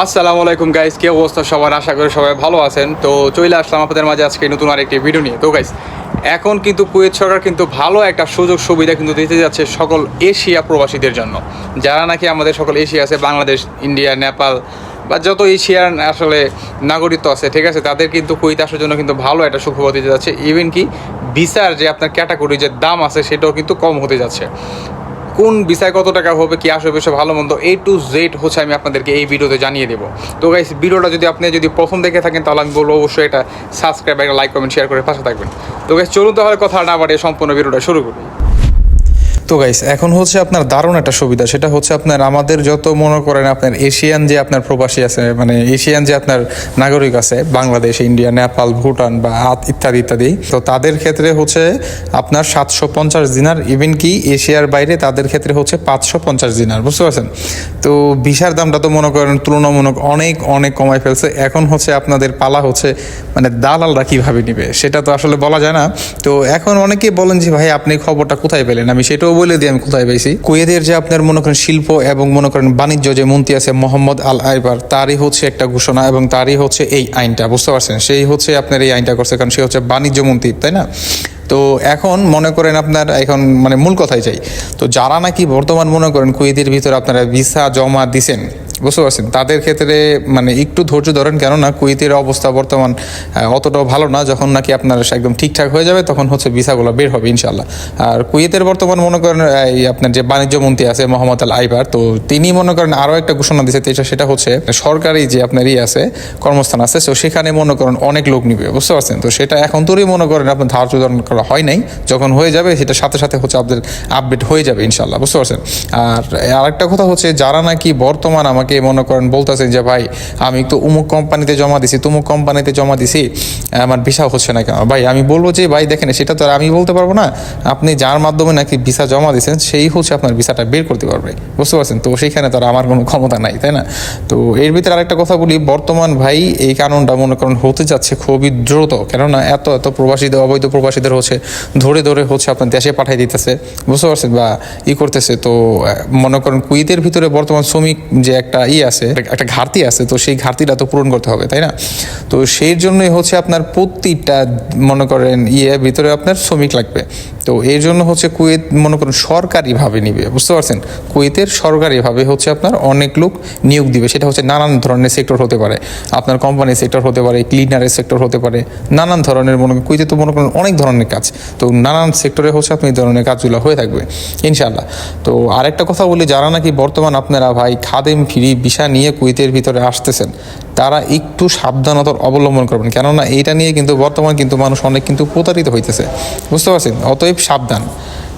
আসসালামু আলাইকুম গাইস কি অবস্থা সবার? আশা করি সবাই ভালো আছেন। তো চলে আসলাম আপনাদের মাঝে আজকে নতুন আরেকটি ভিডিও নিয়ে। তো গাইস এখন কিন্তু কুয়েত সরকার কিন্তু ভালো একটা সুযোগ সুবিধা কিন্তু দিতে যাচ্ছে সকল এশিয়া প্রবাসীদের জন্য। যারা নাকি আমাদের সকল এশিয়া আছে, বাংলাদেশ, ইন্ডিয়া, নেপাল বা যত এশিয়ান আসলে নাগরিকত্ব আছে, ঠিক আছে, তাদের কিন্তু কুয়েত আসার জন্য কিন্তু ভালো একটা সুখবর দিতে যাচ্ছে। ইভেন কি, ভিসার যে আপনার ক্যাটাগরি যে দাম আছে, সেটাও কিন্তু কম হতে যাচ্ছে। কোন বিষয় কত টাকা হবে, কি আসবে সে ভালো মন্দ এ টু জেড হচ্ছে আমি আপনাদেরকে এই ভিডিওতে জানিয়ে দেবো। তো গাইস ভিডিওটা যদি আপনি যদি প্রথম দেখে থাকেন, তাহলে আমি বলব অবশ্যই এটা সাবস্ক্রাইব একটা লাইক কমেন্ট শেয়ার করে পাশে থাকবেন। তো গাইস চলুন তাহলে কথা না বাড়িয়ে সম্পূর্ণ ভিডিওটা শুরু করি। তো গাইস এখন হচ্ছে আপনার দারুণ একটা সুবিধা, সেটা হচ্ছে আপনার আমাদের যত মনে করেন আপনার এশিয়ান যে আপনার প্রবাসী আছে মানে এশিয়ান যে আপনার নাগরিক আছে, বাংলাদেশ, ইন্ডিয়া, নেপাল, ভুটান বা ইত্যাদি ইত্যাদি, তো তাদের ক্ষেত্রে হচ্ছে আপনার সাতশো পঞ্চাশ দিনার ইভেন কি এশিয়ার বাইরে তাদের ক্ষেত্রে হচ্ছে পাঁচশো পঞ্চাশ দিনার, বুঝতে পারছেন? তো ভিসার দামটা তো মনে করেন তুলনামূলক অনেক অনেক কমায় ফেলছে, এখন হচ্ছে আপনাদের পালা হচ্ছে মানে দালালরা কীভাবে নিবে, সেটা তো আসলে বলা যায় না। তো এখন অনেকেই বলেন যে, ভাই, আপনি খবরটা কোথায় পেলেন? আমি সেটাও বলে দিই আমি কোথায় পাইছি? কুয়েতের যে আপনার মনে করেন শিল্প এবং মনে করেন বাণিজ্য যে মন্ত্রী আছে মোহাম্মদ আল আইবার, তারই হচ্ছে একটা ঘোষণা এবং তারই হচ্ছে এই আইনটা, বুঝতে পারছেন? সেই হচ্ছে আপনার এই আইনটা করছে, কারণ সে হচ্ছে বাণিজ্য মন্ত্রী, তাই না? তো এখন মনে করেন আপনার, এখন মানে মূল কথায় যাই তো যারা নাকি বর্তমান মনে করেন কুয়েতের ভিতরে আপনারা ভিসা জমা দিছেন বুঝতে পারছেন? তাদের ক্ষেত্রে মানে একটু ধৈর্য ধরেন, কেননা কুয়েতের অবস্থা বর্তমান অতটাও ভালো না। যখন নাকি আপনার একদম ঠিকঠাক হয়ে যাবে, তখন হচ্ছে ভিসাগুলো বের হবে ইনশাল্লাহ আর কুয়েতের বর্তমান মনে করেন এই আপনার যে বাণিজ্য মন্ত্রী আছে মোহাম্মদ আল আইবার, তো তিনি মনে করেন আরও একটা ঘোষণা দিয়েছে সেটা হচ্ছে সরকারি যে আপনার ই আছে, কর্মস্থান আছে, তো সেখানে মনে করেন অনেক লোক নিবে, বুঝতে পারছেন? তো সেটা এখন তোরই মনে করেন আপনার ধার্য ধারণ করা হয় নাই। যখন হয়ে যাবে, সেটা সাথে সাথে হচ্ছে আপনাদের আপডেট হয়ে যাবে ইনশাল্লাহ বুঝতে পারছেন? আর আরেকটা কথা হচ্ছে, যারা নাকি বর্তমান আমাকে মনে করেন বলতেছেন যে, ভাই, আমি তো উমুক কোম্পানিতে জমা দিছি, তুমুক কোম্পানিতে জমা দিছি, আমার ভিসা হচ্ছে না কেন? ভাই, আমি বলব যে, ভাই, দেখেন, সেটা তো আর আমি বলতে পারব না। আপনি যার মাধ্যমে নাকি ভিসা জমা দিয়েছেন সেই হচ্ছে আপনার ভিসাটা বের করতে পারবে। বুঝতে পারছেন? তো সেইখানে তো আর আমার কোনো ক্ষমতা নাই, তাই না? তো এর ভিতরে আরেকটা কথা বলি, বর্তমান ভাই, এই কারণটা মনে করেন হতে যাচ্ছে খুবই দ্রুত। কেননা এত এত প্রবাসীদের, অবৈধ প্রবাসীদের হচ্ছে, ধরে ধরে হচ্ছে আপনার দেশে পাঠিয়ে দিতেছে। বুঝতে পারছেন? বা ই করতেছে, তো মনে করেন কুইতের ভিতরে বর্তমান শ্রমিক যে একটা ই আছে, একটা ঘাটতি আছে, তো সেই ঘাটতিটা তো পূরণ করতে হবে, তাই না? তো সেই জন্যই হচ্ছে আপনার প্রতিটা, মনে করেন ইয়ে ভিতরে আপনার শ্রমিক লাগবে। তো এর জন্য হচ্ছে কুয়েত, মনে করেন, সরকারিভাবে নিবে, বুঝতে পারছেন? কুয়েতের সরকারিভাবে হচ্ছে আপনার অনেক লোক নিয়োগ দিবে, সেটা হচ্ছে নানান ধরনের সেক্টর হতে পারে। আপনার কোম্পানির সেক্টর হতে পারে ক্লিনারের সেক্টর হতে পারে, নানান ধরনের মনে কুয়েতে তো মনে করেন অনেক ধরনের কাজ। তো নানান সেক্টরে হচ্ছে আপনি এই ধরনের কাজগুলো হয়ে থাকবে ইনশাল্লাহ তো আরেকটা কথা বলি, যারা নাকি বর্তমান আপনারা ভাই খাদেম ফ্রি বিষা নিয়ে কুয়েতের ভিতরে আসতেছেন, তারা একটু সাবধানতার অবলম্বন করবেন। কেননা এটা নিয়ে কিন্তু বর্তমান কিন্তু মানুষ অনেক কিন্তু প্রতারিত হইতেছে। বুঝতে পারছেন? অতএব সাবধান।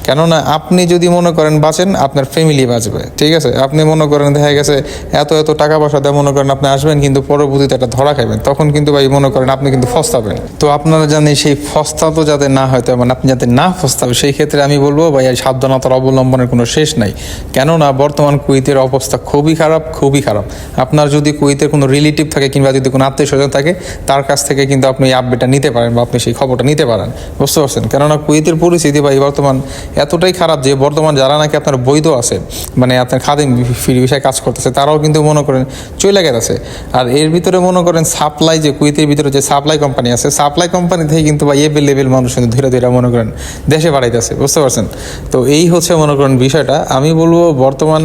কেননা আপনি যদি মনে করেন বাঁচেন, আপনার ফ্যামিলি বাঁচবে। ঠিক আছে? আপনি মনে করেন দেখা গেছে, এত এত টাকা পয়সা দিয়ে মনে করেন আপনি আসবেন, কিন্তু পরবর্তীতে একটা ধরা খাবেন তখন কিন্তু ভাই মনে করেন আপনি কিন্তু ফস্তাবেন। তো আপনারা জানেন সেই ফস্তা তো যাতে না হয় তেমন আপনি যাতে না ফস্তাবে সেই ক্ষেত্রে আমি বলব ভাই সাবধানতার অবলম্বনের কোনো শেষ নাই। কেননা বর্তমান কুইতের অবস্থা খুবই খারাপ খুবই খারাপ। আপনার যদি কুইতের কোনো রিলেটিভ থাকে কিংবা যদি কোনো আত্মীয় স্বজন থাকে, তার কাছ থেকে কিন্তু আপনি এই আপডেটটা নিতে পারেন বা আপনি সেই খবরটা নিতে পারেন। বুঝতে পারছেন? কেননা কুইতের পরিস্থিতি ভাই বর্তমান এতটাই খারাপ যে বর্তমান যারা নাকি আপনার বৈধ আছে মানে আপনার খাদিম ফ্রি বিষয়ে কাজ করতেছে, তারাও কিন্তু মনে করেন চলে গেছে। আর এর ভিতরে মনে করেন সাপ্লাই যে কুইতের ভিতরে যে সাপ্লাই কোম্পানি আছে সাপ্লাই কোম্পানি থেকে কিন্তু বা এভেল লেভেল মানুষ কিন্তু ধীরে ধীরে মনে করেন দেশে বাড়াইতেছে, বুঝতে পারছেন? তো এই হচ্ছে মনে করেন বিষয়টা। আমি বলব বর্তমান,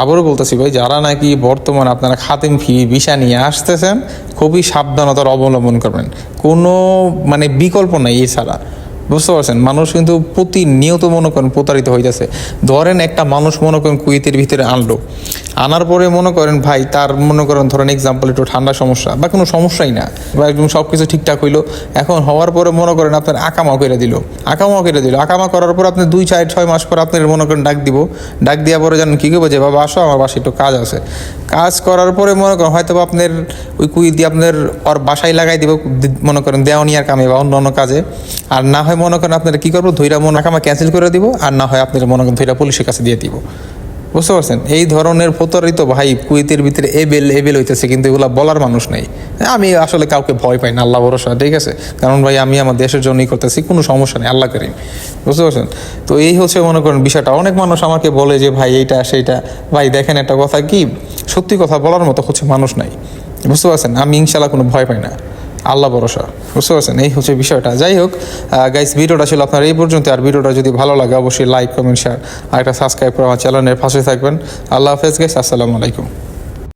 আবারও বলতেছি ভাই, যারা নাকি বর্তমান আপনারা খাতেম ফি ভিসা নিয়ে আসতেছেন, খুবই সাবধানতার অবলম্বন করবেন। কোনো মানে বিকল্প নাই এছাড়া। বুঝতে পারছেন? মানুষ কিন্তু প্রতিনিয়ত মনে করেন প্রতারিত হইতেছে। ধরেন একটা মানুষ মনে করেন কুয়েতের ভিতরে আনলো। আনার পরে মনে করেন, ভাই, তার মনে করেন, ধরেন এক্সাম্পল একটু ঠান্ডা সমস্যা বা কোনো সমস্যাই না। বা একদম সব কিছু ঠিকঠাক হইল। এখন হওয়ার পরে মনে করেন আপনার আকামা করে দিল। আকামা করে দিল। আকামা করার পর আপনি দুই, চার, ছয় মাস পর আপনার মনে করেন ডাক দিব। ডাক দেওয়ার পরে জানেন কী করব যে, বাবা, আসো, আমার বাসায় একটু কাজ আছে। কাজ করার পরে মনে করেন হয়তো আপনার ওই কুই দিয়ে আপনার ওর বাসায় লাগাই দিব মনে করেন দেওয়ানিয়ার কামে বা অন্য অন্য কাজে। আর না হয় মনে করেন আপনারা কী করব ধৈরা মনে কামা ক্যান্সেল করে দিব। আর না হয় আপনার মনে করেন ধৈরা পুলিশের কাছে দিয়ে দিব। বুঝতে পারছেন? এই ধরনের প্রতারিত ভাই কুয়েতের ভিতরে এবেল এবেল হইতেছে, কিন্তু এগুলা বলার মানুষ নেই। আমি আসলে কাউকে ভয় পাই না, আল্লাহ ভরসা, ঠিক আছে? কারণ ভাই, আমি আমার দেশের জন্যই করতেছি, কোনো সমস্যা নেই, আল্লাহ করিম। বুঝতে পারছেন? তো এই হচ্ছে মনে করেন বিষয়টা। অনেক মানুষ আমাকে বলে যে, ভাই, এইটা, সেইটা। ভাই, দেখেন একটা কথা কি? সত্যি কথা বলার মতো হচ্ছে মানুষ নাই। বুঝতে পারছেন? আমি ইনশাল্লাহ কোনো ভয় পাই না। আল্লাহ ভরসা। বুঝতে পারছেন? এই হচ্ছে বিষয়টা। যাই হোক গাইস ভিডিওটা ছিল আপনার এই পর্যন্ত আর ভিডিওটা যদি ভালো লাগে, অবশ্যই লাইক কমেন্ট শেয়ার আর একটা সাবস্ক্রাইব করে আমার চ্যানেলের পাশে থাকবেন। আল্লাহ হাফেজ গাইস আসসালামু আলাইকুম।